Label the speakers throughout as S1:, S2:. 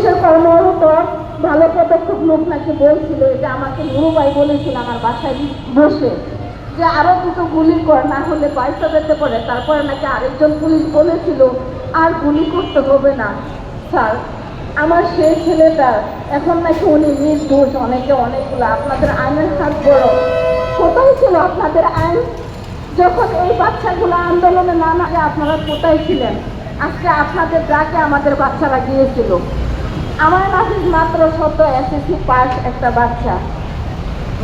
S1: পুলিশের কর্মরত, ভালো পদক্ষেপ লোক নাকি বলছিল যে আমাকে নুরুবাই বলেছিল আমার বাসায় বসে, যে আরও দুটো গুলি কর, না হলে পয়সা পেতে পারে। তারপরে নাকি আরেকজন পুলিশ বলেছিল, আর গুলি করতে হবে না, স্যার। আমার সেই ছেলেটা, এখন নাকি উনি নির্দোষ, অনেকে অনেকগুলো। আপনাদের আইনের হাত বড়। কোথায় ছিল আপনাদের আইন? যখন এই বাচ্চাগুলো আন্দোলনে না নামে আপনারা কোথায় ছিলেন? আজকে আপনাদের ডাকে আমাদের বাচ্চারা গিয়েছিল। আমার নাফিস মাত্র শত এসএসসি পাস একটা বাচ্চা।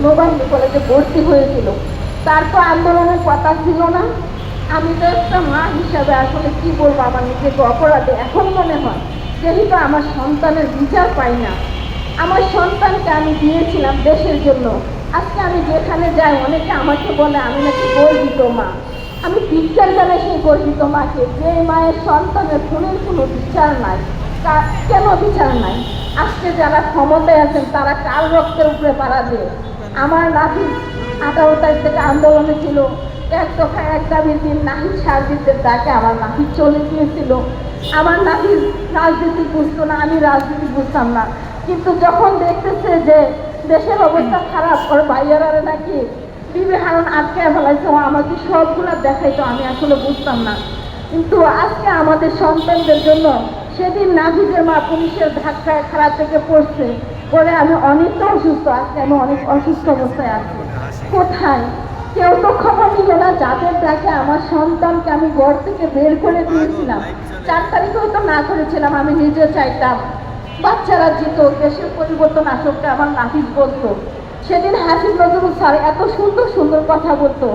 S1: মোবাইল কলেজে ভর্তি হয়েছিল। তার তো আন্দোলনের কথা ছিল না। আমি তো একটা মা হিসাবে আসলে কি বলব, আমার নিজেকে অপরাধে এখন মনে হয়। যেহেতু আমার সন্তানের বিচার পাই না। আমার সন্তানকে আমি দিয়েছিলাম দেশের জন্য। আজকে আমি যেখানে যাই, অনেকে আমাকে বলে, আমি নাকি গর্বিত মা। আমি বিচার জানাই সেই গর্বিত মাকে। যে মায়ের সন্তানের খুনের কোনো বিচার নাই। কেন বিচার নাই? আজকে যারা ক্ষমতায় আছেন, তারা কাল রক্তের উপরে পাড়া দিয়ে? আমার নাতি আঠারো তারিখ থেকে আন্দোলনে ছিল। এক দফা এক দাবির দিন নাহিদ সার্জিদের ডাকে আমার নাতি চলে গিয়েছিল। আমার নাতি রাজনীতি বুঝতো না, আমি রাজনীতি বুঝতাম না। কিন্তু যখন দেখতেছে যে দেশের অবস্থা খারাপ, ওর ভাইয়ারা নাকি বিবেহারণ আটকে ফেলাইছে আমাকে সবগুলো দেখাইতো, আমি আসলে বুঝতাম না। কিন্তু আজকে আমাদের সন্তানদের জন্য সেদিন নাভিজের মা পুলিশের ধাক্কায় খারাপ থেকে পড়ছে। পরে আমি অনেকটা অসুস্থ, আজকে আমি অনেক অসুস্থ অবস্থায় আছি। কোথায়? কেউ তো খবর নিল না, যাদের ডাকে আমার সন্তানকে আমি ঘর থেকে বের করে দিয়েছিলাম। চার তারিখেও তো না করেছিলাম, আমি নিজে চাইতাম। বাচ্চারা জিত, দেশের পরিবর্তন আসুক, আমার নাফিস বলতো। সেদিন হাসিব নজরুল স্যার এত সুন্দর সুন্দর কথা বলতো।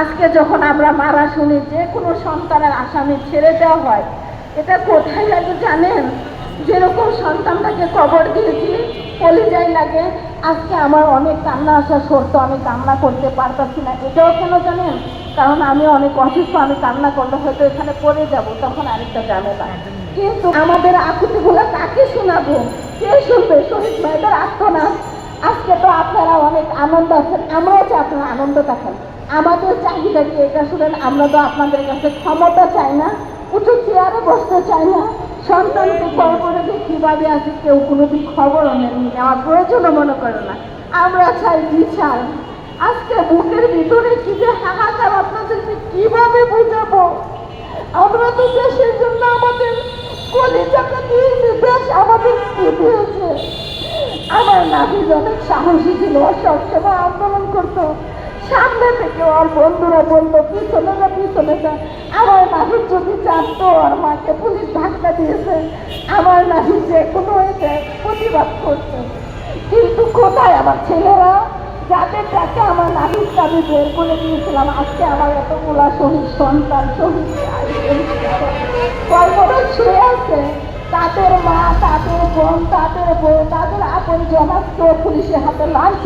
S1: আজকে যখন আমরা মারা শুনি, যে কোনো সন্তানের আসামি ছেড়ে দেওয়া হয় এটা কোথায় লাগে জানেন? যেরকম সন্তানটাকে কবর দিয়েছি কলিজাই লাগে। আজকে আমার অনেক কান্না আসা সত্য আমি কান্না করতে পারতাছি না। এটাও কেন জানেন? কারণ আমি অনেক অসুস্থ, আমি কান্না করলে হয়তো এখানে পড়ে যাব, তখন আরেকটা ঝামেলা। কিন্তু আমাদের আকুতিগুলো কাকে শোনাবো। কে শুনবে? শহীদ ভাইদের আত্মনাথ আজকে তো আপনারা অনেক আনন্দ আছেন, আমরাও চাই আপনারা আনন্দ থাকেন আমাদের চাহিদা কি? এটা শুনেন, আমরা তো আপনাদের কাছে ক্ষমতা চাই না। উঁচু চেয়ারে বসতে চাই না। সন্তানকে খবর করে যে কীভাবে আছে কেউ কোনোদিন খবরও নেননি নেওয়ার প্রয়োজনও মনে করে না। আমরা চাই বিচার। আজকে বুকের ভিতরে কি যে হাহাকার আপনাদেরকে কীভাবে বুঝাবো? আমরা তো দেশের জন্য আমাদের কলিজাটা দিয়েছি দেশ আমাদের দিয়েছে? আমার নাভিজ অনেক সাহসী ছিল সবসময় আন্দোলন করতো। সামনে থেকে ওর বন্ধুরা বলতো পিছনে যা পিছনে যা আমার নাভিজ যদি জানতো ওর মাকে পুলিশ ধাক্কা দিয়েছে। আমার নাভিজ যে কোনো প্রতিবাদ করছে। কিন্তু কোথায় আমার ছেলেরা? যাদের ডাকে আমার নাভিজকে আমি বের করে দিয়েছিলাম, আজকে আমার এতগুলা শহীদ সন্তান, শহীদ শুয়ে আছে। তাদের মা, তাদের বোন, তাদের বউ, তাদের আপন জমাত পুলিশের হাতে লাঞ্চ